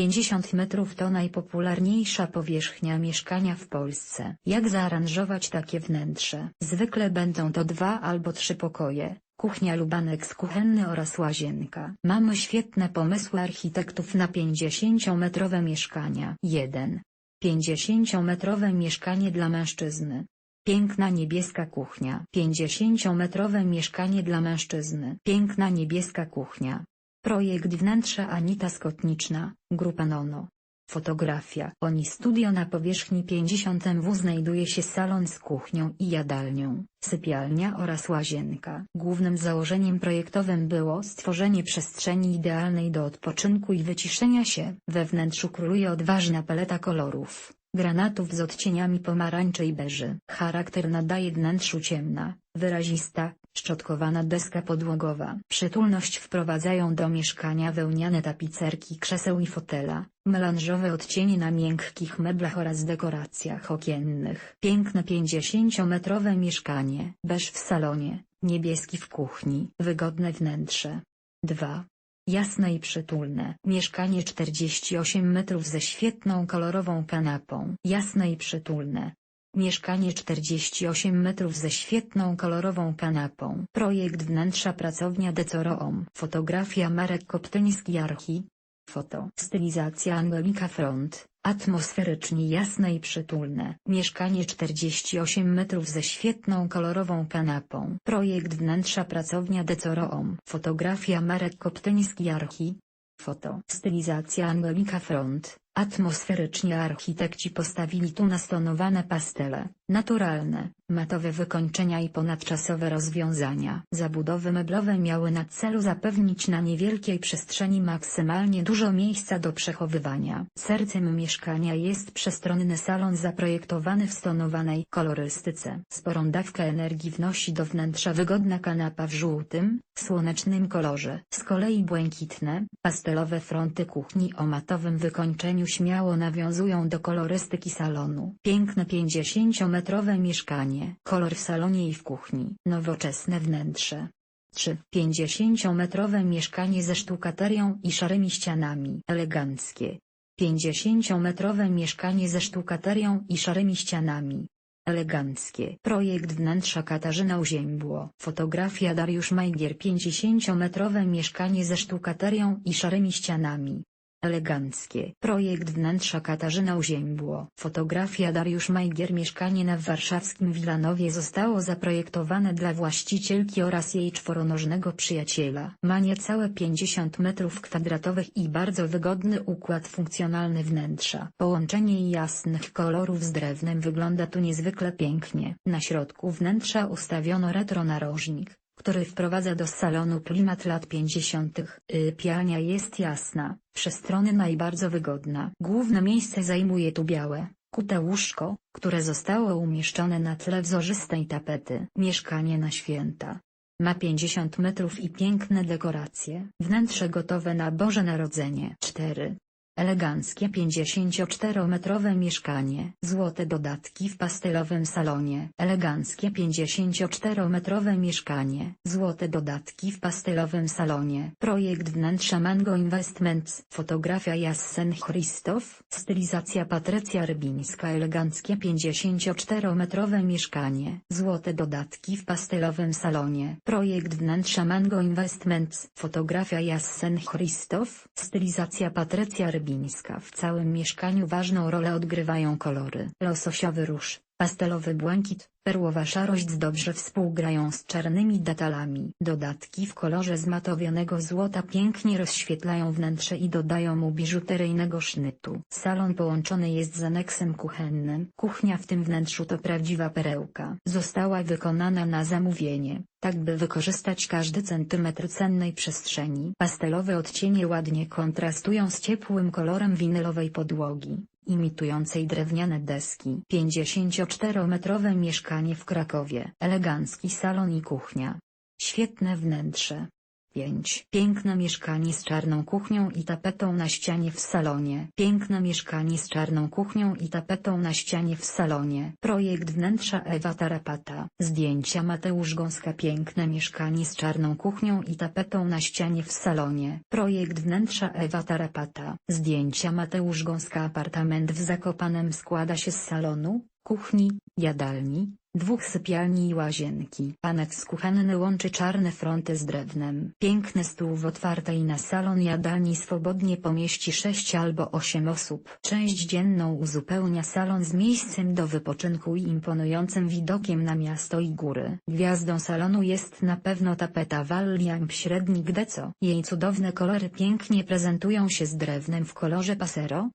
50 metrów to najpopularniejsza powierzchnia mieszkania w Polsce. Jak zaaranżować takie wnętrze? Zwykle będą to dwa albo trzy pokoje, kuchnia lub aneks kuchenny oraz łazienka. Mamy świetne pomysły architektów na 50-metrowe mieszkania. 1. 50-metrowe mieszkanie dla mężczyzny. Piękna niebieska kuchnia. 50-metrowe mieszkanie dla mężczyzny. Piękna niebieska kuchnia. Projekt wnętrza Anita Skotniczna, Grupa Nono. Fotografia. Oni studio na powierzchni 50 MW znajduje się salon z kuchnią i jadalnią, sypialnia oraz łazienka. Głównym założeniem projektowym było stworzenie przestrzeni idealnej do odpoczynku i wyciszenia się. We wnętrzu króluje odważna paleta kolorów, granatów z odcieniami pomarańczy i beży. Charakter nadaje wnętrzu ciemna, wyrazista, szczotkowana deska podłogowa. Przytulność wprowadzają do mieszkania wełniane tapicerki krzeseł i fotela, melanżowe odcienie na miękkich meblach oraz dekoracjach okiennych. Piękne 50-metrowe mieszkanie. Beż w salonie, niebieski w kuchni. Wygodne wnętrze. 2. Jasne i przytulne. Mieszkanie 48 metrów ze świetną kolorową kanapą. Jasne i przytulne. Mieszkanie 48 metrów ze świetną kolorową kanapą. Projekt wnętrza pracownia Decoroom. Fotografia Marek Koptyński Archi. Foto. Stylizacja Angelika Front. Atmosferycznie jasne i przytulne. Mieszkanie 48 metrów ze świetną kolorową kanapą. Projekt wnętrza pracownia Decoroom. Fotografia Marek Koptyński Archi. Foto. Stylizacja Angelika Front. Atmosferycznie architekci postawili tu nastonowane pastele, naturalne, matowe wykończenia i ponadczasowe rozwiązania. Zabudowy meblowe miały na celu zapewnić na niewielkiej przestrzeni maksymalnie dużo miejsca do przechowywania. Sercem mieszkania jest przestronny salon zaprojektowany w stonowanej kolorystyce. Sporą dawkę energii wnosi do wnętrza wygodna kanapa w żółtym, słonecznym kolorze. Z kolei błękitne, pastelowe fronty kuchni o matowym wykończeniu śmiało nawiązują do kolorystyki salonu. Piękne 50-metrowe mieszkanie. Kolor w salonie i w kuchni. Nowoczesne wnętrze. 3. 50-metrowe mieszkanie ze sztukaterią i szarymi ścianami. Eleganckie. 50-metrowe mieszkanie ze sztukaterią i szarymi ścianami. Eleganckie. Projekt wnętrza Katarzyna Uziębło. Fotografia Dariusz Majgier 50-metrowe mieszkanie ze sztukaterią i szarymi ścianami. Eleganckie. Projekt wnętrza Katarzyna Uziębło. Fotografia Dariusz Majgier Mieszkanie na warszawskim Wilanowie zostało zaprojektowane dla właścicielki oraz jej czworonożnego przyjaciela. Ma niecałe 50 metrów kwadratowych i bardzo wygodny układ funkcjonalny wnętrza. Połączenie jasnych kolorów z drewnem wygląda tu niezwykle pięknie. Na środku wnętrza ustawiono retro narożnik który wprowadza do salonu klimat lat 50. Pialnia jest jasna, przestronna bardzo wygodna. Główne miejsce zajmuje tu białe, kute łóżko, które zostało umieszczone na tle wzorzystej tapety. Mieszkanie na święta. Ma 50 metrów i piękne dekoracje. Wnętrze gotowe na Boże Narodzenie. 4. Eleganckie 54-metrowe mieszkanie. Złote dodatki w pastelowym salonie. Eleganckie 54-metrowe mieszkanie. Złote dodatki w pastelowym salonie. Projekt wnętrza Mango Investments. Fotografia Jassen Christoph. Stylizacja Patrycja Rybińska. Eleganckie 54-metrowe mieszkanie. Złote dodatki w pastelowym salonie. Projekt wnętrza Mango Investments. Fotografia Jassen Christoph. Stylizacja Patrycja Rybińska. W całym mieszkaniu ważną rolę odgrywają kolory. Lososiowy róż, pastelowy błękit, perłowa szarość dobrze współgrają z czarnymi detalami. Dodatki w kolorze zmatowionego złota pięknie rozświetlają wnętrze i dodają mu biżuteryjnego sznytu. Salon połączony jest z aneksem kuchennym. Kuchnia w tym wnętrzu to prawdziwa perełka. Została wykonana na zamówienie, tak by wykorzystać każdy centymetr cennej przestrzeni. Pastelowe odcienie ładnie kontrastują z ciepłym kolorem winylowej podłogi imitującej drewniane deski. 54-metrowe mieszkanie w Krakowie. Elegancki salon i kuchnia. Świetne wnętrze. 5. Piękne mieszkanie z czarną kuchnią i tapetą na ścianie w salonie. Piękne mieszkanie z czarną kuchnią i tapetą na ścianie w salonie. Projekt wnętrza Ewa Tarapata. Zdjęcia Mateusz Gąska. Piękne mieszkanie z czarną kuchnią i tapetą na ścianie w salonie. Projekt wnętrza Ewa Tarapata. Zdjęcia Mateusz Gąska. Apartament w Zakopanem składa się z salonu, kuchni, jadalni, dwóch sypialni i łazienki. Aneks kuchenny łączy czarne fronty z drewnem. Piękny stół w otwartej na salon jadalni swobodnie pomieści 6 albo 8 osób. Część dzienną uzupełnia salon z miejscem do wypoczynku i imponującym widokiem na miasto i góry. Gwiazdą salonu jest na pewno tapeta Walliamp średnik Deco. Jej cudowne kolory pięknie prezentują się z drewnem w kolorze pasero,